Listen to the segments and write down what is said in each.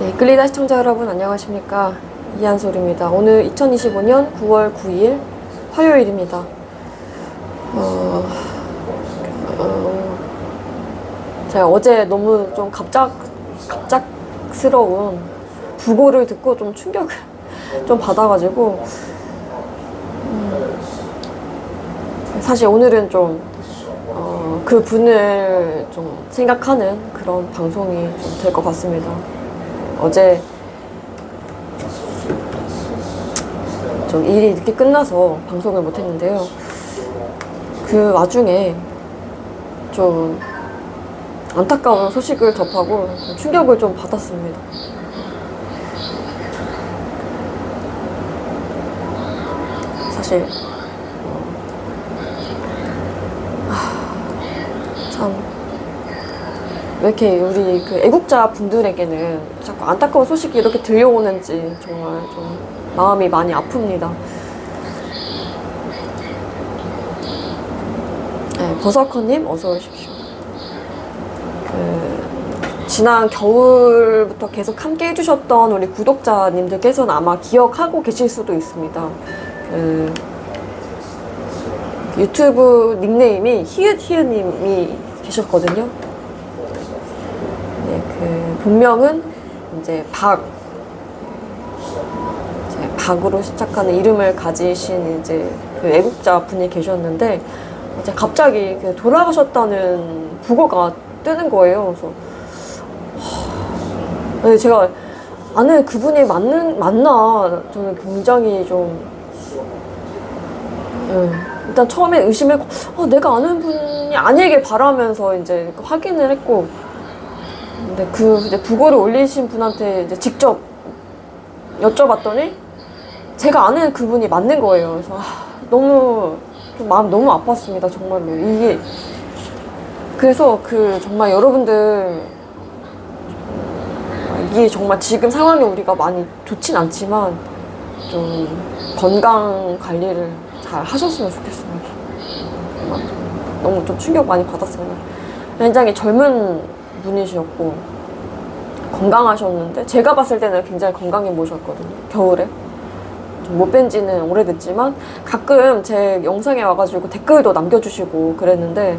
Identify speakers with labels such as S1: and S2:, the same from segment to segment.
S1: 네, 끌리다 시청자 여러분 안녕하십니까 이한솔입니다. 오늘 2025년 9월 9일 화요일입니다. 어, 어, 제가 어제 너무 좀 갑작 갑작스러운 부고를 듣고 좀 충격을 좀 받아가지고 음, 사실 오늘은 좀 어, 그 분을 좀 생각하는 그런 방송이 좀될것 같습니다. 어제 좀 일이 늦게 끝나서 방송을 못 했는데요. 그 와중에 좀 안타까운 소식을 접하고 좀 충격을 좀 받았습니다. 사실 참, 왜 이렇게 우리 그 애국자 분들에게는 자꾸 안타까운 소식이 이렇게 들려오는지 정말 좀 마음이 많이 아픕니다. 네, 버서커님 어서 오십시오. 그 지난 겨울부터 계속 함께 해주셨던 우리 구독자님들께서는 아마 기억하고 계실 수도 있습니다. 그 유튜브 닉네임이 히읗히읗님이 계셨거든요. 본명은 이제 박 이제 박으로 시작하는 이름을 가지신 이제 그 애국자 분이 계셨는데 이제 갑자기 그 돌아가셨다는 부고가 뜨는 거예요. 그래서 제가 아는 그분이 맞는 맞나 저는 굉장히 좀 네. 일단 처음에 의심했고 어, 내가 아는 분이 아니길 바라면서 이제 확인을 했고 근데 그 이제 부고를 올리신 분한테 이제 직접 여쭤봤더니 제가 아는 그분이 맞는 거예요. 그래서 아, 너무 좀 마음 너무 아팠습니다. 정말로 이게 그래서 그 정말 여러분들 이게 정말 지금 상황이 우리가 많이 좋진 않지만 좀 건강 관리를 잘 하셨으면 좋겠습니다. 너무 좀 충격 많이 받았습니다. 굉장히 젊은 분이셨고 건강하셨는데 제가 봤을 때는 굉장히 건강해 보셨거든요. 겨울에 좀못뵌 지는 오래됐지만 가끔 제 영상에 와가지고 댓글도 남겨주시고 그랬는데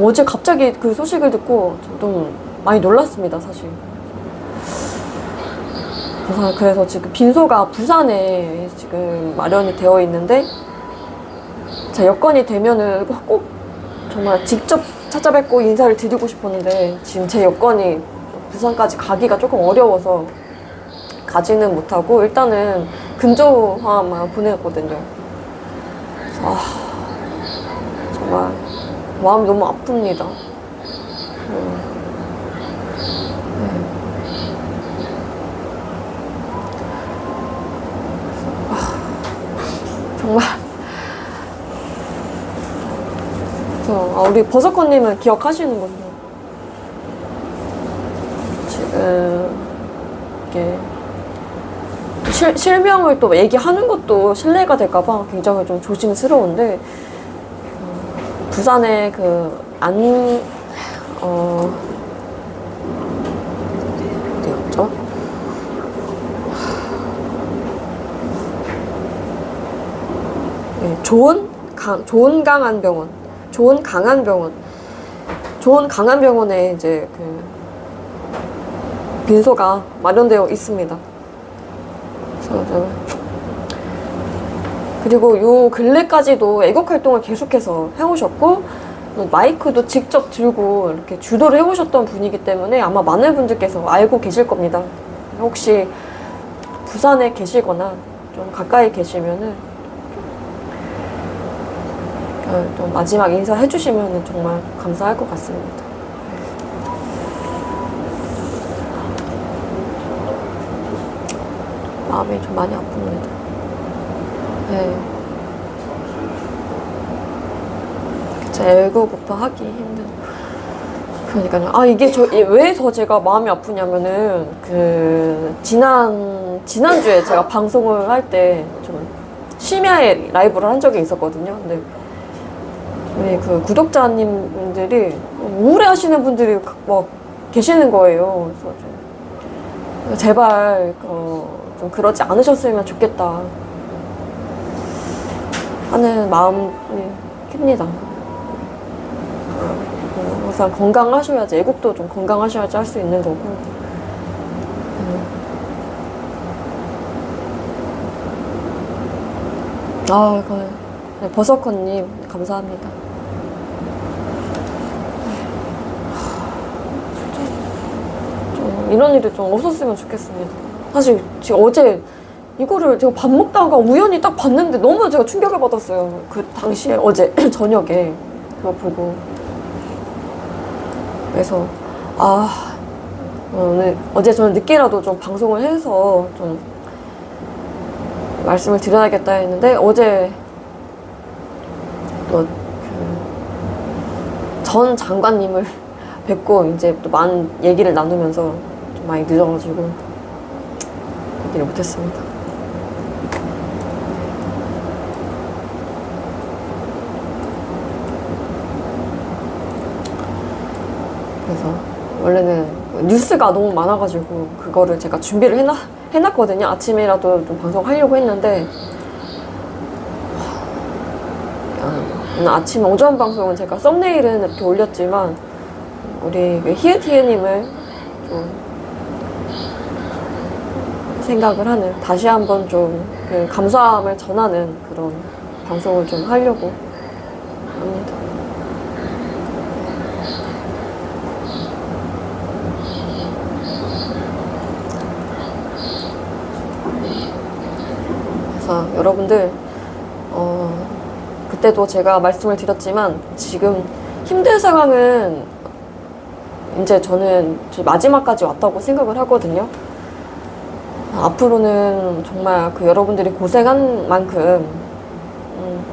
S1: 어제 갑자기 그 소식을 듣고 좀 많이 놀랐습니다, 사실. 그래서 지금 빈소가 부산에 지금 마련이 되어 있는데 자 여건이 되면은 꼭 정말 직접 찾아뵙고 인사를 드리고 싶었는데 지금 제 여건이 부산까지 가기가 조금 어려워서 가지는 못하고 일단은 근조화만 보냈거든요. 그래서 아 정말 마음이 너무 아픕니다. 그, 정말. 저, 아, 우리 버섯커님은 기억하시는군요. 지금, 이게, 실, 실명을 또 얘기하는 것도 신뢰가 될까봐 굉장히 좀 조심스러운데, 어, 부산에 그, 안, 어, 어디였죠? 네, 좋은 강, 좋은 강한 병원, 좋은 강한 병원, 좋은 강한 병원에 이제 그 빈소가 마련되어 있습니다. 그리고 요 근래까지도 애국 활동을 계속해서 해오셨고 또 마이크도 직접 들고 이렇게 주도를 해오셨던 분이기 때문에 아마 많은 분들께서 알고 계실 겁니다. 혹시 부산에 계시거나 좀 가까이 계시면은 어, 또 마지막 인사 해 주시면 정말 감사할 것 같습니다. 마음이 좀 많이 아픕니다. 네. 진짜 애고부터 하기 힘든. 그러니까요. 아 이게 저 왜 더 제가 마음이 아프냐면은 그 지난 지난 주에 제가 방송을 할 때 좀 심야에 라이브를 한 적이 있었거든요. 근데 우리 그 구독자님들이 우울해 하시는 분들이 막 계시는 거예요. 그래서 좀 제발 어, 좀 그러지 않으셨으면 좋겠다 하는 마음이 큽니다. 어, 우선 건강하셔야지 애국도 좀 건강하셔야지 할 수 있는 거고. 음. 아, 그 네, 버섯컷님 감사합니다. 좀 이런 일이 좀 없었으면 좋겠습니다. 사실 지금 어제 이거를 제가 밥 먹다가 우연히 딱 봤는데 너무 제가 충격을 받았어요. 그 당시에 어제 저녁에 그거 보고. 그래서 아 오늘 어제 저는 늦게라도 좀 방송을 해서 좀 말씀을 드려야겠다 했는데 어제 또 그 전 장관님을 뵙고 이제 또 많은 얘기를 나누면서 좀 많이 늦어가지고 얘기를 못했습니다. 그래서 원래는 뉴스가 너무 많아가지고 그거를 제가 준비를 해놔, 해놨거든요. 아침이라도 좀 방송하려고 했는데 아침 오전 방송은 제가 썸네일은 이렇게 올렸지만 우리 그 히에티에님을 좀 생각을 하는 다시 한번 좀 그 감사함을 전하는 그런 방송을 좀 하려고 합니다. 그래서 여러분들 어, 그때도 제가 말씀을 드렸지만 지금 힘든 상황은 이제 저는 저 마지막까지 왔다고 생각을 하거든요. 앞으로는 정말 그 여러분들이 고생한 만큼 음,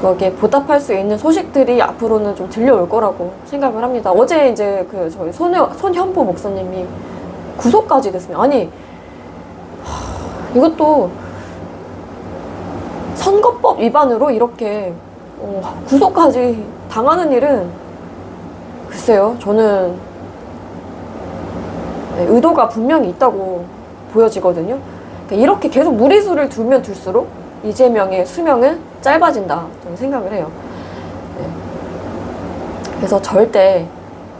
S1: 거기에 보답할 수 있는 소식들이 앞으로는 좀 들려올 거라고 생각을 합니다. 어제 이제 그 저희 손현, 손현보 목사님이 구속까지 됐습니다. 아니 하, 이것도 선거 법 위반으로 이렇게 어, 구속까지 당하는 일은 글쎄요, 저는 네, 의도가 분명히 있다고 보여지거든요. 그러니까 이렇게 계속 무리수를 두면 둘수록 이재명의 수명은 짧아진다 저는 생각을 해요. 네. 그래서 절대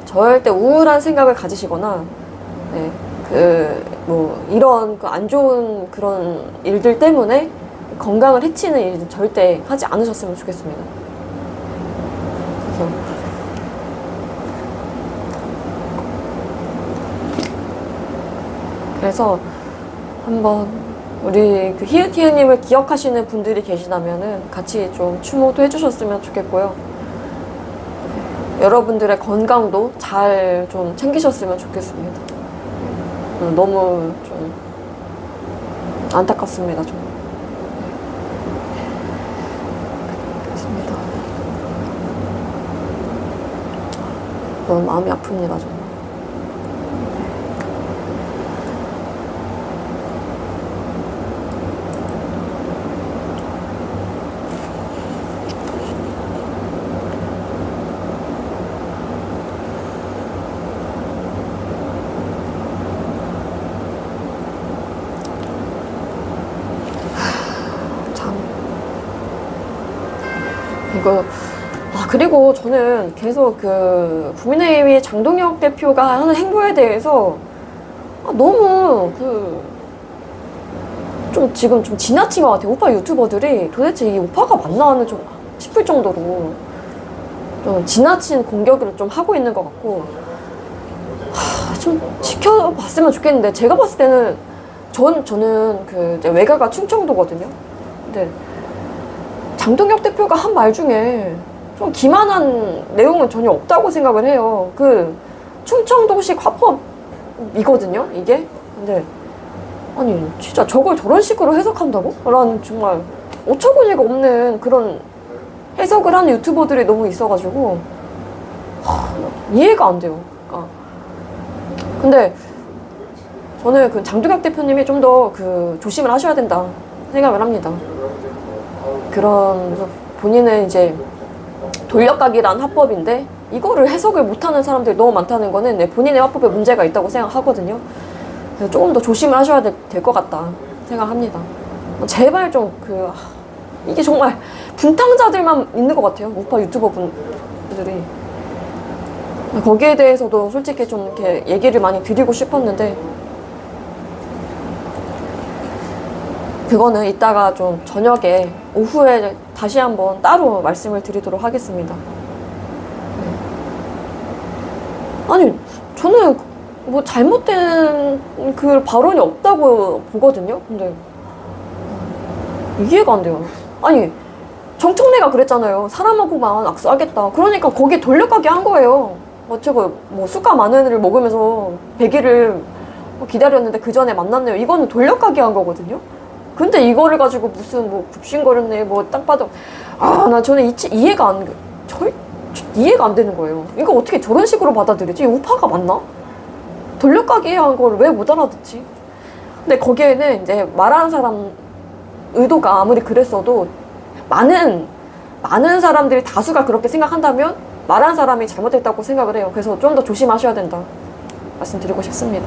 S1: 절대 우울한 생각을 가지시거나 네, 그뭐 이런 그 안 좋은 그런 일들 때문에 건강을 해치는 일은 절대 하지 않으셨으면 좋겠습니다. 그래서 그래서 한번 우리 그 히읗히읗님을 기억하시는 분들이 계시다면은 같이 좀 추모도 해주셨으면 좋겠고요. 여러분들의 건강도 잘 좀 챙기셨으면 좋겠습니다. 음, 너무 좀 안타깝습니다. 좀. 그렇습니다. 너무 마음이 아픕니다. 정말. 참. 이거, 아, 그리고 저는 계속 그, 국민의힘의 장동혁 대표가 하는 행보에 대해서, 아, 너무 그, 좀 지금 좀 지나친 것 같아요. 오빠 유튜버들이 도대체 이 오빠가 맞나 하는 좀 싶을 정도로 좀 지나친 공격을 좀 하고 있는 것 같고, 하, 좀 지켜봤으면 좋겠는데, 제가 봤을 때는 전, 저는 그 외가가 충청도거든요. 근데 장동혁 대표가 한 말 중에 좀 기만한 내용은 전혀 없다고 생각을 해요. 그 충청도식 화법이거든요, 이게. 근데 아니 진짜 저걸 저런 식으로 해석한다고? 라는 정말 어처구니가 없는 그런 해석을 하는 유튜버들이 너무 있어가지고 하, 이해가 안 돼요. 그러니까. 근데 저는 그 장두각 대표님이 좀 더 그 조심을 하셔야 된다 생각을 합니다. 그런 본인은 이제 돌려가기란 화법인데 이거를 해석을 못하는 사람들이 너무 많다는 거는 네, 본인의 화법에 문제가 있다고 생각하거든요. 그래서 조금 더 조심을 하셔야 될 것 같다 생각합니다. 제발 좀 그 이게 정말 분탕자들만 있는 것 같아요. 우파 유튜버 분들이 거기에 대해서도 솔직히 좀 이렇게 얘기를 많이 드리고 싶었는데 그거는 이따가 좀 저녁에 오후에 다시 한번 따로 말씀을 드리도록 하겠습니다. 네. 아니 저는 뭐 잘못된 그 발언이 없다고 보거든요. 근데 이해가 안 돼요. 아니 정청래가 그랬잖아요. 사람하고만 악수하겠다. 그러니까 거기에 돌려가게 한 거예요. 어쩌고 뭐 숟가 마늘을 먹으면서 100일을 기다렸는데 그 전에 만났네요. 이거는 돌려가게 한 거거든요. 근데 이거를 가지고 무슨 뭐 굽신거렸네 뭐딱 봐도 아나 저는 이, 이해가 안 절, 이해가 안 되는 거예요. 이거 어떻게 저런 식으로 받아들이지? 이 우파가 맞나? 돌려가게 한걸왜못 알아듣지? 근데 거기에는 이제 말하는 사람 의도가 아무리 그랬어도 많은 많은 사람들이 다수가 그렇게 생각한다면 말한 사람이 잘못했다고 생각을 해요. 그래서 좀 더 조심하셔야 된다 말씀드리고 싶습니다.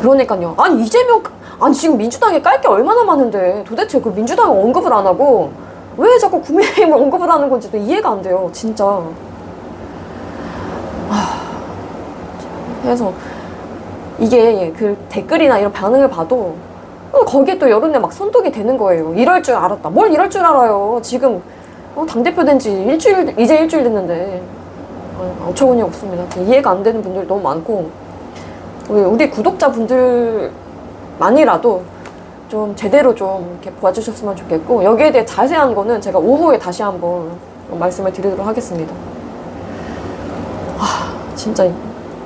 S1: 그러니까요. 아니 이재명 아니 지금 민주당에 깔 게 얼마나 많은데 도대체 그 민주당 언급을 안 하고 왜 자꾸 국민의힘을 언급을 하는 건지도 이해가 안 돼요. 진짜. 아, 그래서 이게 그 댓글이나 이런 반응을 봐도 어, 거기에 또 여론에 막 선독이 되는 거예요. 이럴 줄 알았다. 뭘 이럴 줄 알아요. 지금 어, 당대표 된 지 일주일, 이제 일주일 됐는데 어, 어처구니 없습니다. 이해가 안 되는 분들이 너무 많고 우리, 우리 구독자분들만이라도 좀 제대로 좀 이렇게 봐주셨으면 좋겠고 여기에 대해 자세한 거는 제가 오후에 다시 한번 말씀을 드리도록 하겠습니다. 아, 진짜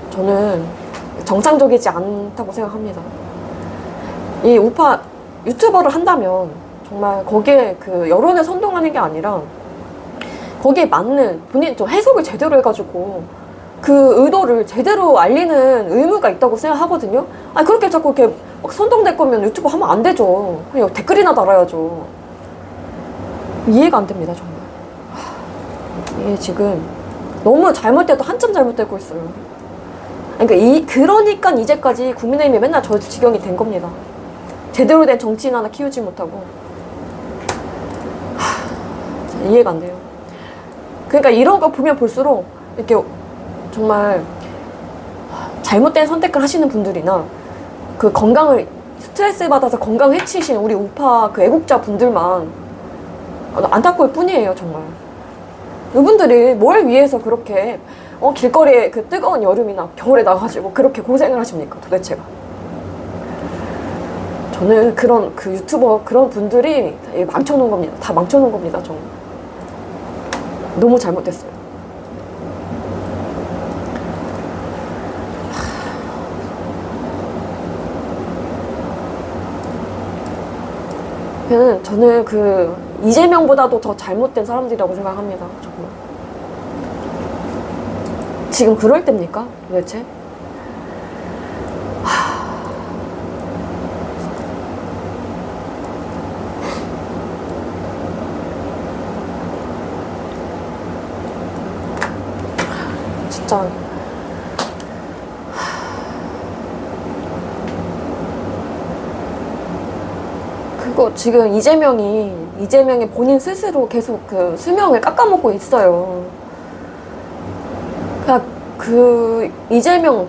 S1: 저는 정상적이지 않다고 생각합니다. 이 우파 유튜버를 한다면 정말 거기에 그 여론을 선동하는 게 아니라 거기에 맞는 본인 좀 해석을 제대로 해가지고 그 의도를 제대로 알리는 의무가 있다고 생각하거든요. 아 그렇게 자꾸 이렇게 막 선동될 거면 유튜브 하면 안 되죠. 그냥 댓글이나 달아야죠. 이해가 안 됩니다 정말. 하, 이게 지금 너무 잘못돼도 한참 잘못되고 있어요. 그러니까 이 그러니까 이제까지 국민의힘이 맨날 저 지경이 된 겁니다. 제대로 된 정치인 하나 키우지 못하고 하, 이해가 안 돼요. 그러니까 이런 거 보면 볼수록 이렇게 정말 잘못된 선택을 하시는 분들이나 그 건강을 스트레스 받아서 건강 해치신 우리 우파 그 애국자 분들만 안타까울 뿐이에요 정말. 이분들이 뭘 위해서 그렇게 어, 길거리에 그 뜨거운 여름이나 겨울에 나가지고 그렇게 고생을 하십니까 도대체가. 저는 그런 그 유튜버 그런 분들이 망쳐놓은 겁니다. 다 망쳐놓은 겁니다. 정말. 너무 잘못됐어요. 저는 저는 그 이재명보다도 더 잘못된 사람들이라고 생각합니다. 정말. 지금 그럴 때입니까? 도대체? 진짜 그거 지금 이재명이 이재명이 본인 스스로 계속 그 수명을 깎아먹고 있어요. 그러니까 그 이재명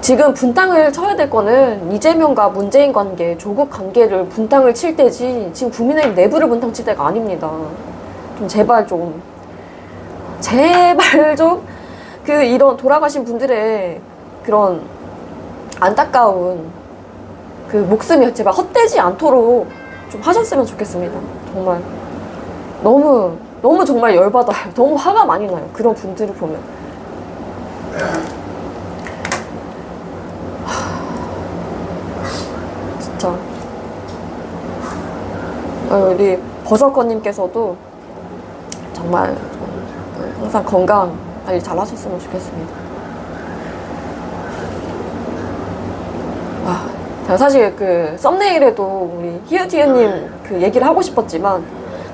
S1: 지금 분탕을 쳐야 될 거는 이재명과 문재인 관계, 조국 관계를 분탕을 칠 때지 지금 국민의힘 내부를 분탕 칠 때가 아닙니다. 좀 제발 좀 제발 좀 그 이런 돌아가신 분들의 그런 안타까운 그 목숨이 제발 헛되지 않도록 좀 하셨으면 좋겠습니다. 정말 너무 너무 정말 열받아요. 너무 화가 많이 나요. 그런 분들을 보면. 하, 진짜. 아, 우리 버섯커님께서도 정말 항상 건강 관리 잘 하셨으면 좋겠습니다. 와, 제가 사실 그 썸네일에도 우리 히읗히읗님 그 얘기를 하고 싶었지만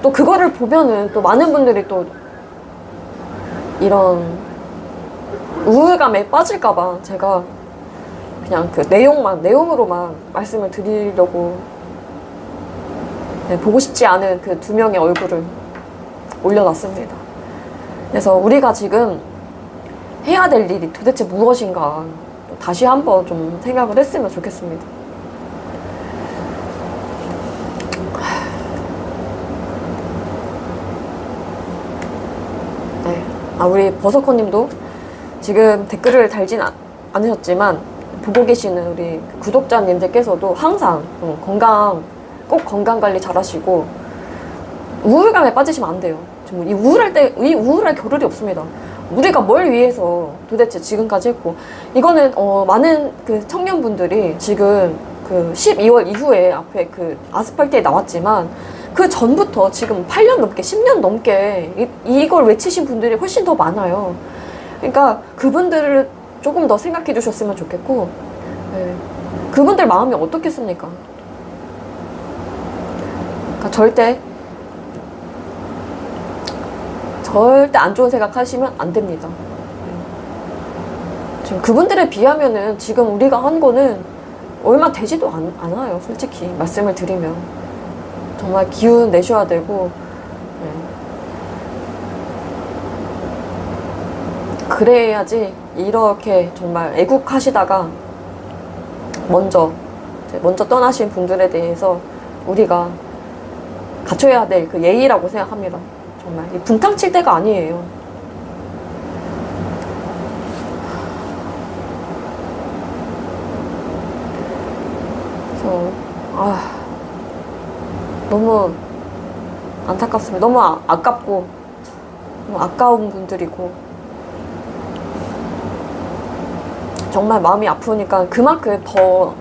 S1: 또 그거를 보면은 또 많은 분들이 또 이런 우울감에 빠질까봐 제가 그냥 그 내용만 내용으로만 말씀을 드리려고 네, 보고 싶지 않은 그 두 명의 얼굴을 올려놨습니다. 그래서 우리가 지금 해야 될 일이 도대체 무엇인가 다시 한번 좀 생각을 했으면 좋겠습니다. 네. 아, 우리 버서커님도 지금 댓글을 달진 않, 않으셨지만 보고 계시는 우리 구독자님들께서도 항상 음, 건강 꼭 건강 관리 잘하시고 우울감에 빠지시면 안 돼요. 정말 이 우울할 때 이 우울할 겨를이 없습니다. 우리가 뭘 위해서 도대체 지금까지 했고 이거는 어, 많은 그 청년분들이 지금 그 12월 이후에 앞에 그 아스팔트에 나왔지만 그 전부터 지금 8년 넘게 10년 넘게 이, 이걸 외치신 분들이 훨씬 더 많아요. 그러니까 그분들을 조금 더 생각해 주셨으면 좋겠고 네. 그분들 마음이 어떻겠습니까? 그러니까 절대 절대 안 좋은 생각 하시면 안 됩니다. 네. 지금 그분들에 비하면은 지금 우리가 한 거는 얼마 되지도 않, 않아요. 솔직히 말씀을 드리면 정말 기운 내셔야 되고 네. 그래야지 이렇게 정말 애국하시다가 먼저 먼저 떠나신 분들에 대해서 우리가 갖춰야 될 그 예의라고 생각합니다. 정말 이 분탕 칠 때가 아니에요. 그래서 아 너무 안타깝습니다. 너무 아, 아깝고 너무 아까운 분들이고 정말 마음이 아프니까 그만큼 더,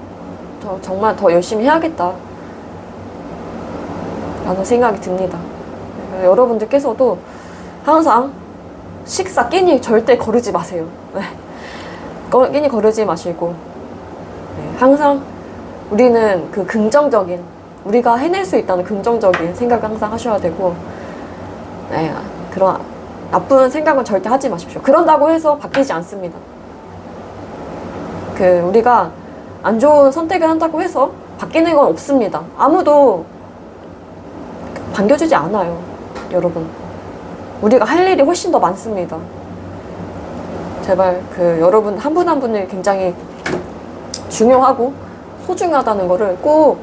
S1: 더 정말 더 열심히 해야겠다 라는 생각이 듭니다. 그래서 여러분들께서도 항상 식사 끼니 절대 거르지 마세요. 네. 거- 끼니 거르지 마시고 네, 항상 우리는 그 긍정적인 우리가 해낼 수 있다는 긍정적인 생각을 항상 하셔야 되고 네, 그런 나쁜 생각은 절대 하지 마십시오. 그런다고 해서 바뀌지 않습니다. 그 우리가 안 좋은 선택을 한다고 해서 바뀌는 건 없습니다. 아무도 반겨주지 않아요, 여러분. 우리가 할 일이 훨씬 더 많습니다. 제발 그 여러분 한 분한 분이 굉장히 중요하고 소중하다는 거를 꼭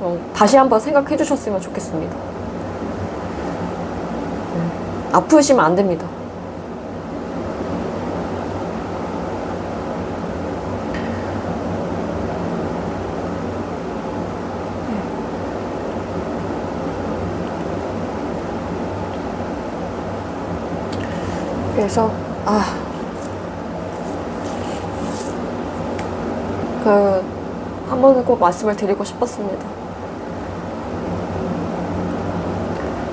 S1: 좀 다시 한번 생각해 주셨으면 좋겠습니다. 음, 아프시면 안 됩니다. 그래서 아. 그, 한 번은 꼭 말씀을 드리고 싶었습니다. 어,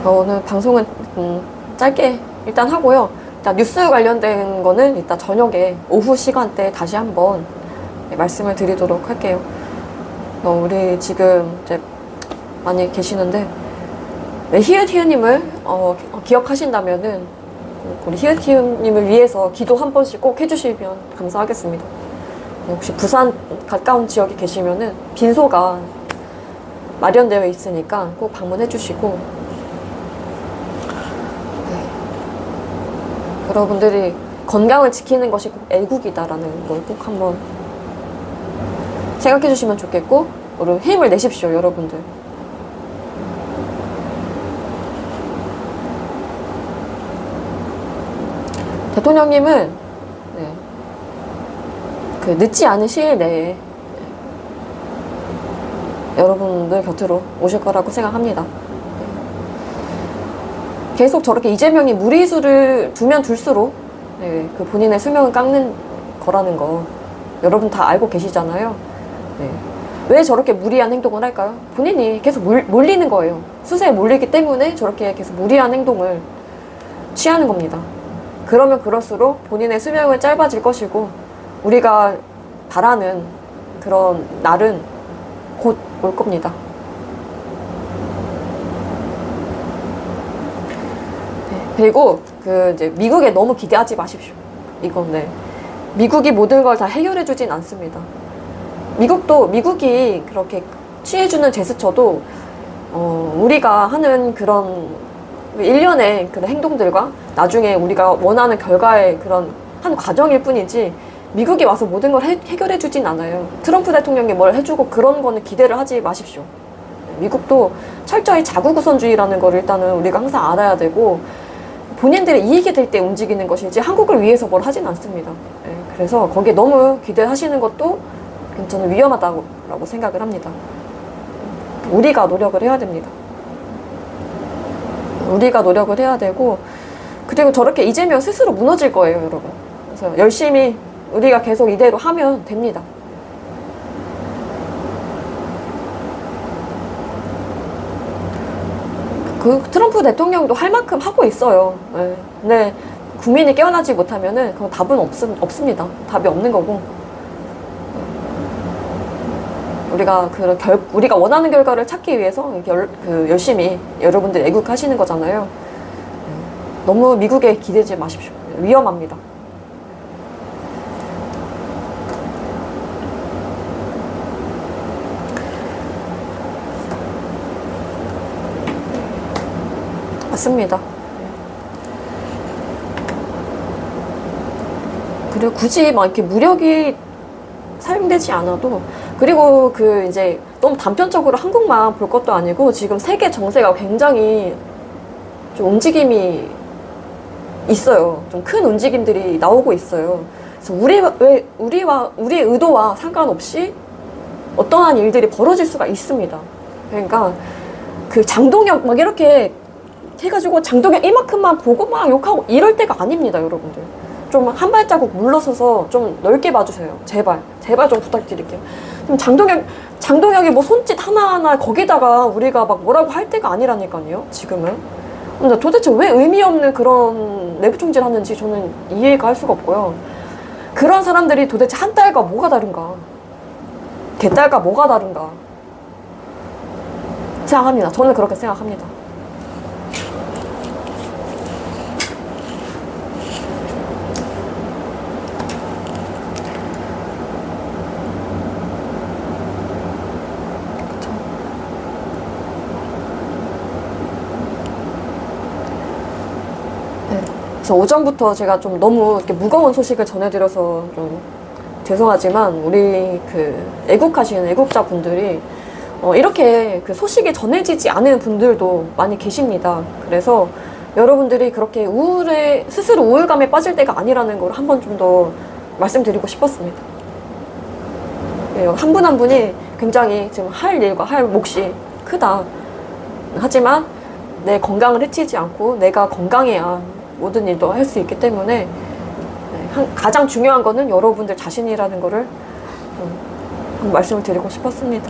S1: 오늘 방송은 음, 짧게 일단 하고요. 일단 뉴스 관련된 거는 이따 저녁에 오후 시간대에 다시 한번 네, 말씀을 드리도록 할게요. 어, 우리 지금 이제 많이 계시는데 네, 히읗히읗님을 어, 기- 기억하신다면은 우리 히읗히읗님을 위해서 기도 한 번씩 꼭 해주시면 감사하겠습니다. 혹시 부산 가까운 지역에 계시면은 빈소가 마련되어 있으니까 꼭 방문해 주시고 여러분들이 건강을 지키는 것이 꼭 애국이다라는 걸 꼭 한번 생각해 주시면 좋겠고 우리 힘을 내십시오 여러분들 대통령님은 네, 그 늦지 않은 시일 내에 네, 여러분들 곁으로 오실 거라고 생각합니다. 네. 계속 저렇게 이재명이 무리수를 두면 둘수록 네, 그 본인의 수명을 깎는 거라는 거 여러분 다 알고 계시잖아요. 네. 왜 저렇게 무리한 행동을 할까요? 본인이 계속 몰, 몰리는 거예요. 수세에 몰리기 때문에 저렇게 계속 무리한 행동을 취하는 겁니다. 그러면 그럴수록 본인의 수명은 짧아질 것이고 우리가 바라는 그런 날은 곧 올 겁니다. 그리고 그 이제 미국에 너무 기대하지 마십시오. 이건 네. 미국이 모든 걸 다 해결해 주진 않습니다. 미국도 미국이 그렇게 취해주는 제스처도 어, 우리가 하는 그런 일련의 그런 행동들과 나중에 우리가 원하는 결과의 그런 한 과정일 뿐이지 미국이 와서 모든 걸 해, 해결해 주진 않아요. 트럼프 대통령이 뭘 해주고 그런 거는 기대를 하지 마십시오. 미국도 철저히 자국 우선주의라는 걸 일단은 우리가 항상 알아야 되고 본인들의 이익이 될 때 움직이는 것이지 한국을 위해서 뭘 하진 않습니다. 예, 그래서 거기에 너무 기대하시는 것도 저는 위험하다고 생각을 합니다. 우리가 노력을 해야 됩니다. 우리가 노력을 해야 되고 그리고 저렇게 이재명 스스로 무너질 거예요, 여러분. 그래서 열심히 우리가 계속 이대로 하면 됩니다. 그 트럼프 대통령도 할 만큼 하고 있어요. 네. 근데 국민이 깨어나지 못하면은 그 답은 없, 없습니다. 답이 없는 거고. 우리가 그 결, 우리가 원하는 결과를 찾기 위해서 열, 그 열심히 여러분들 애국하시는 거잖아요. 너무 미국에 기대지 마십시오. 위험합니다. 맞습니다. 그리고 굳이 막 이렇게 무력이 사용되지 않아도 그리고 그 이제 너무 단편적으로 한국만 볼 것도 아니고 지금 세계 정세가 굉장히 좀 움직임이 있어요. 좀 큰 움직임들이 나오고 있어요. 그래서 우리 왜 우리와 우리의 의도와 상관없이 어떠한 일들이 벌어질 수가 있습니다. 그러니까 그 장동혁 막 이렇게 해가지고 장동혁 이만큼만 보고 막 욕하고 이럴 때가 아닙니다, 여러분들. 좀 한 발자국 물러서서 좀 넓게 봐주세요. 제발. 제발 좀 부탁드릴게요. 좀 장동혁, 장동혁이 뭐 손짓 하나하나 거기다가 우리가 막 뭐라고 할 때가 아니라니까요, 지금은. 근데 도대체 왜 의미 없는 그런 내부 총질 하는지 저는 이해가 할 수가 없고요. 그런 사람들이 도대체 한 딸과 뭐가 다른가? 개딸과 뭐가 다른가? 생각합니다. 저는 그렇게 생각합니다. 그래서 오전부터 제가 좀 너무 이렇게 무거운 소식을 전해드려서 좀 죄송하지만 우리 그 애국하시는 애국자 분들이 어 이렇게 그 소식이 전해지지 않은 분들도 많이 계십니다. 그래서 여러분들이 그렇게 우울에 스스로 우울감에 빠질 때가 아니라는 걸 한번 좀 더 말씀드리고 싶었습니다. 예, 한분 한 분이 굉장히 지금 할 일과 할 몫이 크다. 하지만 내 건강을 해치지 않고 내가 건강해야 모든 일도 할 수 있기 때문에 네, 한- 가장 중요한 거는 여러분들 자신이라는 거를 좀 말씀을 드리고 싶었습니다.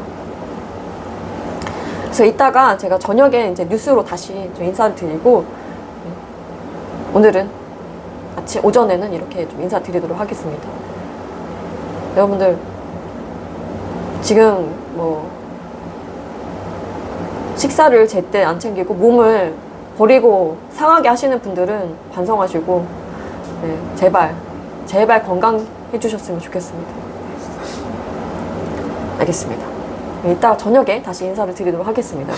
S1: 그래서 이따가 제가 저녁에 이제 뉴스로 다시 좀 인사를 드리고 네, 오늘은 아침 오전에는 이렇게 좀 인사드리도록 하겠습니다. 여러분들 지금 뭐 식사를 제때 안 챙기고 몸을 버리고 상하게 하시는 분들은 반성하시고 네, 제발 제발 건강해 주셨으면 좋겠습니다. 알겠습니다. 네, 이따 저녁에 다시 인사를 드리도록 하겠습니다.